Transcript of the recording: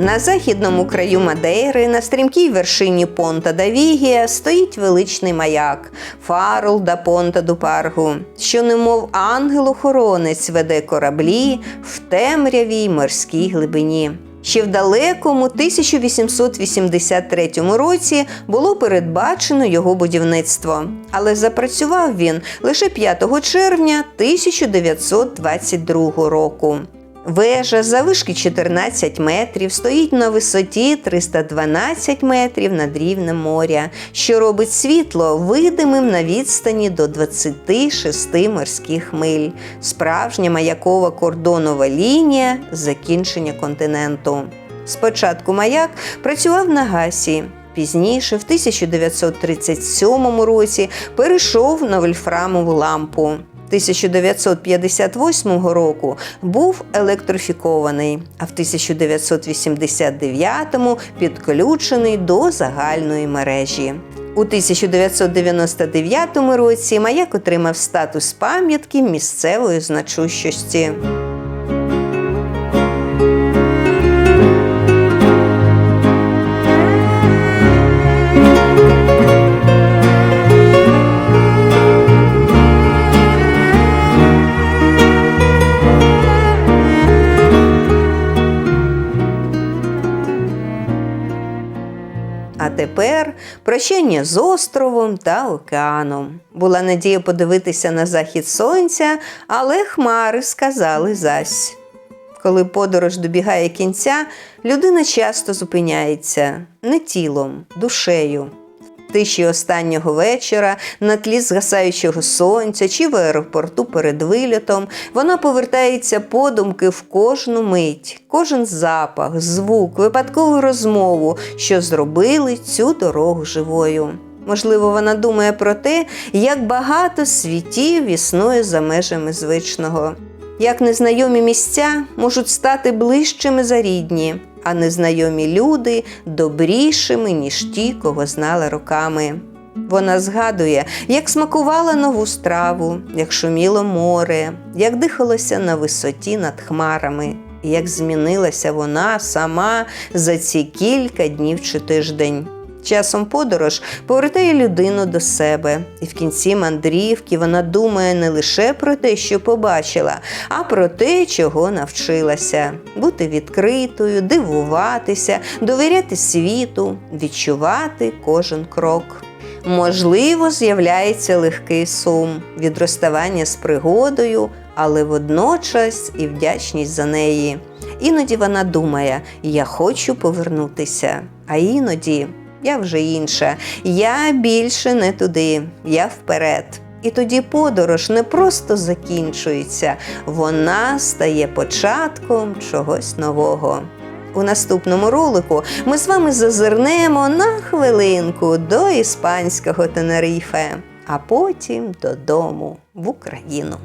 На західному краю Мадейри, на стрімкій вершині Понта да Вігія, стоїть величний маяк Фарол да Понта ду Паргу, що, немов ангел-охоронець, веде кораблі в темрявій морській глибині. Ще в далекому 1883 році було передбачено його будівництво, але запрацював він лише 5 червня 1922 року. Вежа завишки 14 метрів стоїть на висоті 312 метрів над рівнем моря, що робить світло видимим на відстані до 26 морських миль. Справжня маякова кордонова лінія закінчення континенту. Спочатку маяк працював на гасі. Пізніше, в 1937 році, перейшов на вольфрамову лампу. 1958 року був електрифікований, а в 1989 підключений до загальної мережі. У 1999 році маяк отримав статус пам'ятки місцевої значущості. А тепер прощання з островом та океаном. Була надія подивитися на захід сонця, але хмари сказали зась. Коли подорож добігає кінця, людина часто зупиняється не тілом, душею. Тиші останнього вечора, на тлі згасаючого сонця чи в аеропорту перед вильотом, вона повертається подумки в кожну мить, кожен запах, звук, випадкову розмову, що зробили цю дорогу живою. Можливо, вона думає про те, як багато світів існує за межами звичного, як незнайомі місця можуть стати ближчими за рідні, а незнайомі люди добрішими, ніж ті, кого знала роками. Вона згадує, як смакувала нову страву, як шуміло море, як дихалося на висоті над хмарами, як змінилася вона сама за ці кілька днів чи тиждень. Часом подорож повертає людину до себе, і в кінці мандрівки вона думає не лише про те, що побачила, а про те, чого навчилася бути відкритою, дивуватися, довіряти світу, відчувати кожен крок. Можливо, з'являється легкий сум від розставання з пригодою, але водночас і вдячність за неї. Іноді вона думає: я хочу повернутися, а іноді я вже інша, я більше не туди, я вперед. І тоді подорож не просто закінчується, вона стає початком чогось нового. У наступному ролику ми з вами зазирнемо на хвилинку до іспанського Тенерифе, а потім додому в Україну.